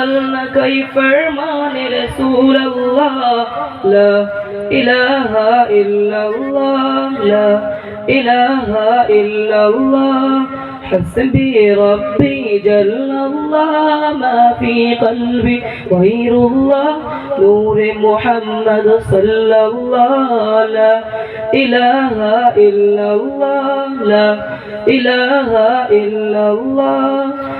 عمل نہ کوئی فرمان رسول اللہ لا الہ الا اللہ لا الہ الا اللہ حسبي ربي جل الله ما في قلبي غير الله. نور محمد صلى الله لا إله إلا الله لا إله إلا الله.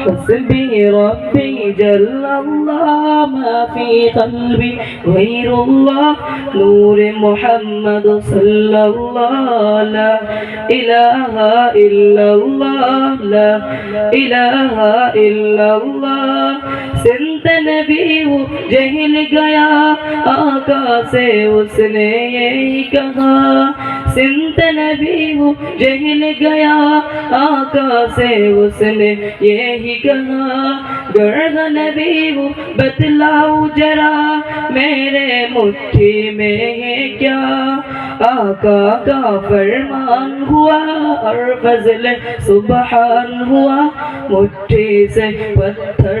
لا الہ الا اللہ حسبی ربی جل اللہ ما فی قلبی غیر اللہ نور محمد صلی اللہ لا الہ الا اللہ لا الہ الا اللہ سنت نبی وہ جہل گیا آقا سے اس نے یہی کہا سنت نبی وہ جہل گیا آقا سے اس نے یہی کہا گرد نبی وہ بتلاؤ جرا، میرے مٹھی میں ہے کیا؟ آقا کا فرمان ہوا اور فضل سبحان ہوا، مٹھی سے پتھر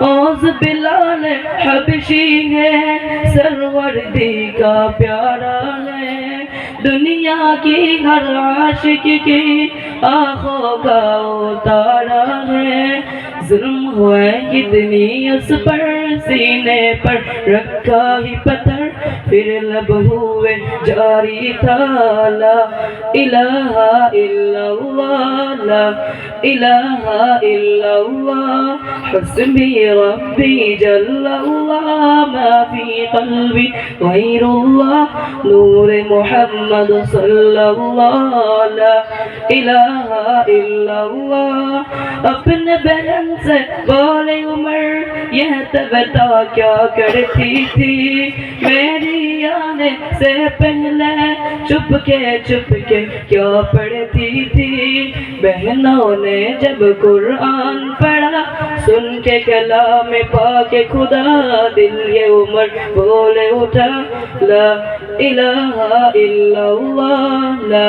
اوز بلال حبشی ہے سروردی کا پیارا ہے۔ دنیا کی ہر عاشق کی آنکھوں کا اتارا ہے۔ ظلم ہوئے کتنی اس پر سینے پر رکھا ہی پتھر، پھر لب ہوئے جاری تھا لا الہ الا اللہ لا الہ الا اللہ۔ حسبی ربی جل اللہ ما فی قلبی غیر اللہ۔ نور محمد صلی اللہ لا الہ الا اللہ، اپنے بہن سے بولے عمر، یہ تو بتا کیا کرتی تھی؟ میری آنے سے پہلے چپ کے چپ کے کیا پڑھتی تھی؟ بہنوں نے جب قرآن پڑھا، سن کے کلام پاک خدا دل یہ عمر بولے اٹھا، لا الہ الا اللہ، لا